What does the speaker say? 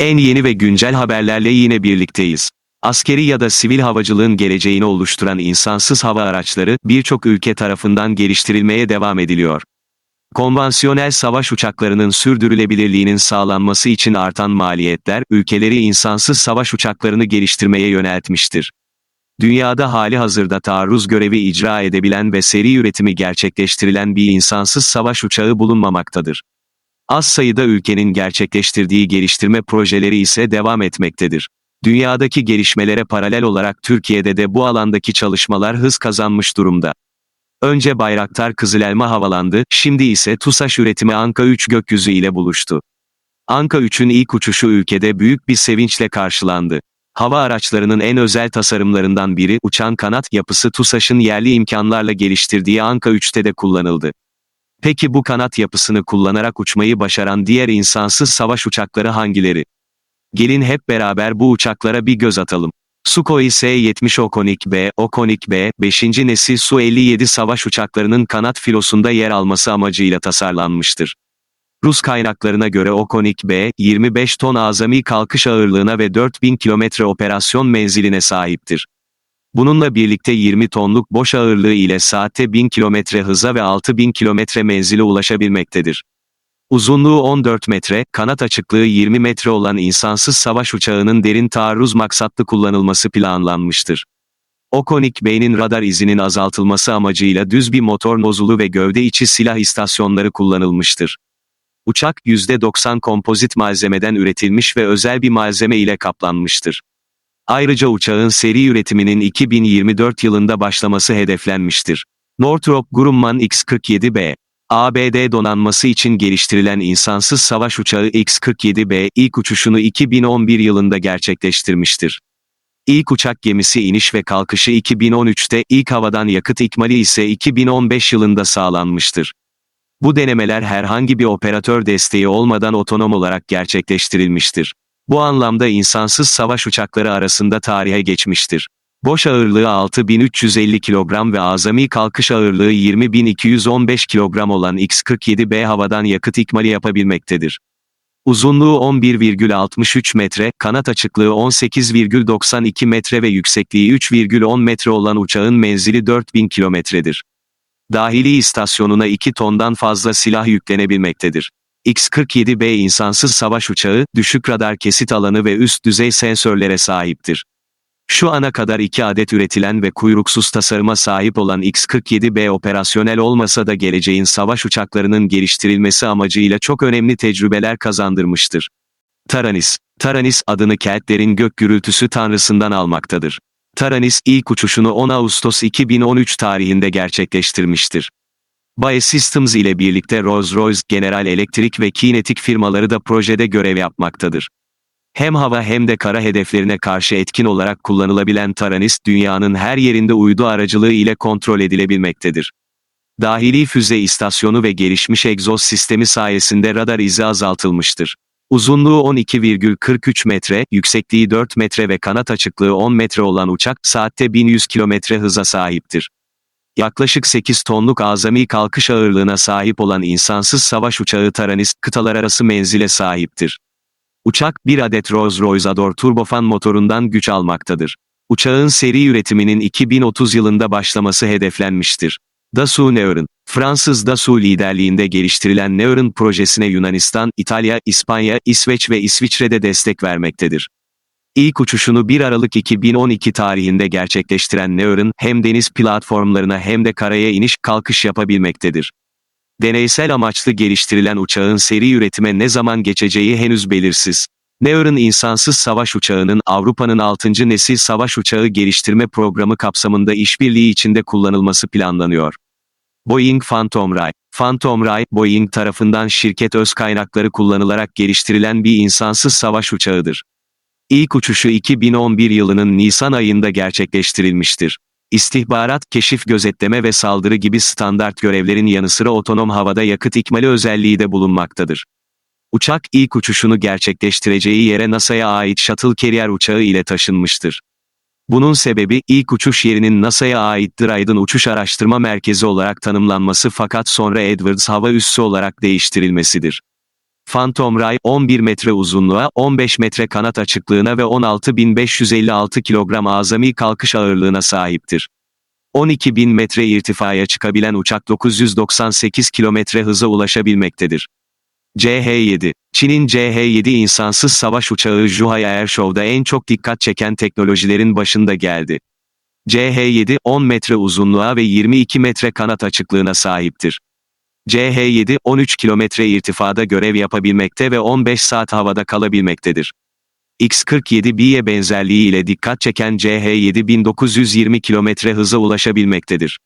En yeni ve güncel haberlerle yine birlikteyiz. Askeri ya da sivil havacılığın geleceğini oluşturan insansız hava araçları birçok ülke tarafından geliştirilmeye devam ediliyor. Konvansiyonel savaş uçaklarının sürdürülebilirliğinin sağlanması için artan maliyetler, ülkeleri insansız savaş uçaklarını geliştirmeye yöneltmiştir. Dünyada hali hazırda taarruz görevi icra edebilen ve seri üretimi gerçekleştirilen bir insansız savaş uçağı bulunmamaktadır. Az sayıda ülkenin gerçekleştirdiği geliştirme projeleri ise devam etmektedir. Dünyadaki gelişmelere paralel olarak Türkiye'de de bu alandaki çalışmalar hız kazanmış durumda. Önce Bayraktar Kızılelma havalandı, şimdi ise TUSAŞ üretimi Anka 3 gökyüzü ile buluştu. Anka 3'ün ilk uçuşu ülkede büyük bir sevinçle karşılandı. Hava araçlarının en özel tasarımlarından biri uçan kanat yapısı TUSAŞ'ın yerli imkanlarla geliştirdiği Anka 3'te de kullanıldı. Peki bu kanat yapısını kullanarak uçmayı başaran diğer insansız savaş uçakları hangileri? Gelin hep beraber bu uçaklara bir göz atalım. Sukhoi S-70 Okonik B, Okonik B, 5. nesil Su-57 savaş uçaklarının kanat filosunda yer alması amacıyla tasarlanmıştır. Rus kaynaklarına göre Okonik B, 25 ton azami kalkış ağırlığına ve 4000 kilometre operasyon menziline sahiptir. Bununla birlikte 20 tonluk boş ağırlığı ile saatte 1000 kilometre hıza ve 6000 kilometre menzile ulaşabilmektedir. Uzunluğu 14 metre, kanat açıklığı 20 metre olan insansız savaş uçağının derin taarruz maksatlı kullanılması planlanmıştır. Okonik B'nin radar izinin azaltılması amacıyla düz bir motor nozulu ve gövde içi silah istasyonları kullanılmıştır. Uçak, %90 kompozit malzemeden üretilmiş ve özel bir malzeme ile kaplanmıştır. Ayrıca uçağın seri üretiminin 2024 yılında başlaması hedeflenmiştir. Northrop Grumman X-47B ABD donanması için geliştirilen insansız savaş uçağı X-47B ilk uçuşunu 2011 yılında gerçekleştirmiştir. İlk uçak gemisi iniş ve kalkışı 2013'te, ilk havadan yakıt ikmali ise 2015 yılında sağlanmıştır. Bu denemeler herhangi bir operatör desteği olmadan otonom olarak gerçekleştirilmiştir. Bu anlamda insansız savaş uçakları arasında tarihe geçmiştir. Boş ağırlığı 6350 kilogram ve azami kalkış ağırlığı 20215 kilogram olan X-47B havadan yakıt ikmali yapabilmektedir. Uzunluğu 11,63 metre, kanat açıklığı 18,92 metre ve yüksekliği 3,10 metre olan uçağın menzili 4000 kilometredir. Dahili istasyonuna 2 tondan fazla silah yüklenebilmektedir. X-47B insansız savaş uçağı, düşük radar kesit alanı ve üst düzey sensörlere sahiptir. Şu ana kadar 2 adet üretilen ve kuyruksuz tasarıma sahip olan X-47B operasyonel olmasa da geleceğin savaş uçaklarının geliştirilmesi amacıyla çok önemli tecrübeler kazandırmıştır. Taranis Taranis adını Keltlerin gök gürültüsü tanrısından almaktadır. Taranis ilk uçuşunu 10 Ağustos 2013 tarihinde gerçekleştirmiştir. Bae Systems ile birlikte Rolls-Royce, General Electric ve Kinetic firmaları da projede görev yapmaktadır. Hem hava hem de kara hedeflerine karşı etkin olarak kullanılabilen Taranis, dünyanın her yerinde uydu aracılığı ile kontrol edilebilmektedir. Dahili füze istasyonu ve gelişmiş egzoz sistemi sayesinde radar izi azaltılmıştır. Uzunluğu 12,43 metre, yüksekliği 4 metre ve kanat açıklığı 10 metre olan uçak, saatte 1100 kilometre hıza sahiptir. Yaklaşık 8 tonluk azami kalkış ağırlığına sahip olan insansız savaş uçağı Taranis, kıtalar arası menzile sahiptir. Uçak, bir adet Rolls-Royce Ador turbofan motorundan güç almaktadır. Uçağın seri üretiminin 2030 yılında başlaması hedeflenmiştir. Dassault Neuron, Fransız Dassault liderliğinde geliştirilen Neuron projesine Yunanistan, İtalya, İspanya, İsveç ve İsviçre'de destek vermektedir. İlk uçuşunu 1 Aralık 2012 tarihinde gerçekleştiren Neuron, hem deniz platformlarına hem de karaya iniş, kalkış yapabilmektedir. Deneysel amaçlı geliştirilen uçağın seri üretime ne zaman geçeceği henüz belirsiz. Neuron insansız savaş uçağının Avrupa'nın 6. nesil savaş uçağı geliştirme programı kapsamında işbirliği içinde kullanılması planlanıyor. Boeing Phantom Ray Phantom Ray, Boeing tarafından şirket öz kaynakları kullanılarak geliştirilen bir insansız savaş uçağıdır. İlk uçuşu 2011 yılının Nisan ayında gerçekleştirilmiştir. İstihbarat, keşif gözetleme ve saldırı gibi standart görevlerin yanı sıra otonom havada yakıt ikmali özelliği de bulunmaktadır. Uçak, ilk uçuşunu gerçekleştireceği yere NASA'ya ait Shuttle Carrier uçağı ile taşınmıştır. Bunun sebebi, ilk uçuş yerinin NASA'ya ait Dryden Uçuş Araştırma Merkezi olarak tanımlanması fakat sonra Edwards Hava Üssü olarak değiştirilmesidir. Phantom Ray, 11 metre uzunluğa, 15 metre kanat açıklığına ve 16.556 kilogram azami kalkış ağırlığına sahiptir. 12.000 metre irtifaya çıkabilen uçak 998 kilometre hıza ulaşabilmektedir. CH-7 Çin'in CH-7 insansız savaş uçağı Zhuhai Airshow'da en çok dikkat çeken teknolojilerin başında geldi. CH-7, 10 metre uzunluğa ve 22 metre kanat açıklığına sahiptir. CH-7, 13 kilometre irtifada görev yapabilmekte ve 15 saat havada kalabilmektedir. X-47B'ye benzerliği ile dikkat çeken CH-7 1920 kilometre hıza ulaşabilmektedir.